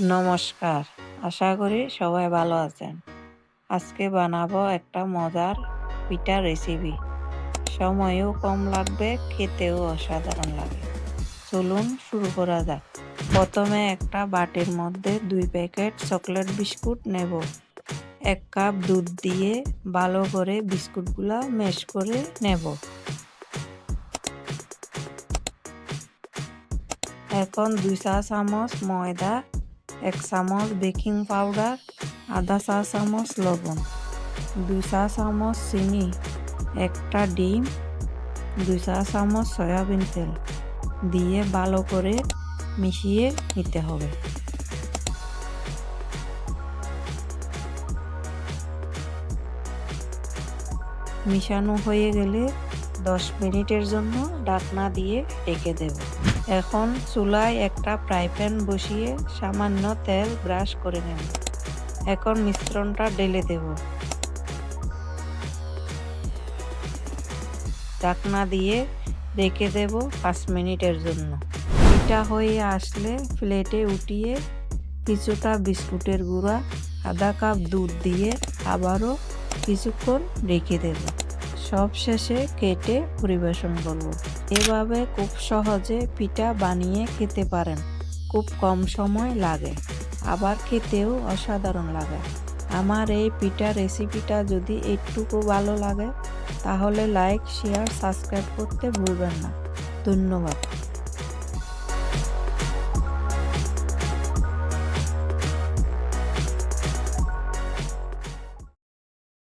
নমস্কার। আশা করি সবাই ভালো আছেন। আজকে বানাবো একটা মজার পিঠা রেসিপি সময়ও কম লাগবে, খেতেও অসাধারণ লাগে। চলুন শুরু করা যাক। প্রথমে একটা বাটির মধ্যে দুই প্যাকেট চকলেট বিস্কুট নেব। এক কাপ দুধ দিয়ে ভালো করে বিস্কুটগুলা মেশ করে নেব। এখন দুই চা চামচ ময়দা এক চামচ বেকিং পাউডার আধা চা চামচ লবণ দুই চা চামচ চিনি, একটা ডিম দুই চা চামচ সয়াবিন তেল দিয়ে ভালো করে মিশিয়ে নিতে হবে। মিশানো হয়ে গেলে দশ মিনিটের জন্য ডাকনা দিয়ে ঢেকে দেব। এখন চুলায় একটা ফ্রাই প্যান বসিয়ে সামান্য তেল ব্রাশ করে নেব। এখন মিশ্রণটা ঢেলে দেব। ঢাকনা দিয়ে রেখে দেব পাঁচ মিনিটের জন্য। এটা হয়ে আসলে প্লেটে উঠিয়ে কিছুটা বিস্কুটের গুঁড়া, আধা কাপ দুধ দিয়ে আবারও কিছুক্ষণ রেখে দেবো। সব শেষে কেটে পরিবেশন করব। এভাবে খুব সহজে পিঠা বানিয়ে খেতে পারেন। খুব কম সময় লাগে, আবার খেতেও অসাধারণ লাগে। আমার এই পিঠা রেসিপিটা যদি একটুকু ভালো লাগে, তাহলে লাইক, শেয়ার, সাবস্ক্রাইব করতে ভুলবেন না। ধন্যবাদ।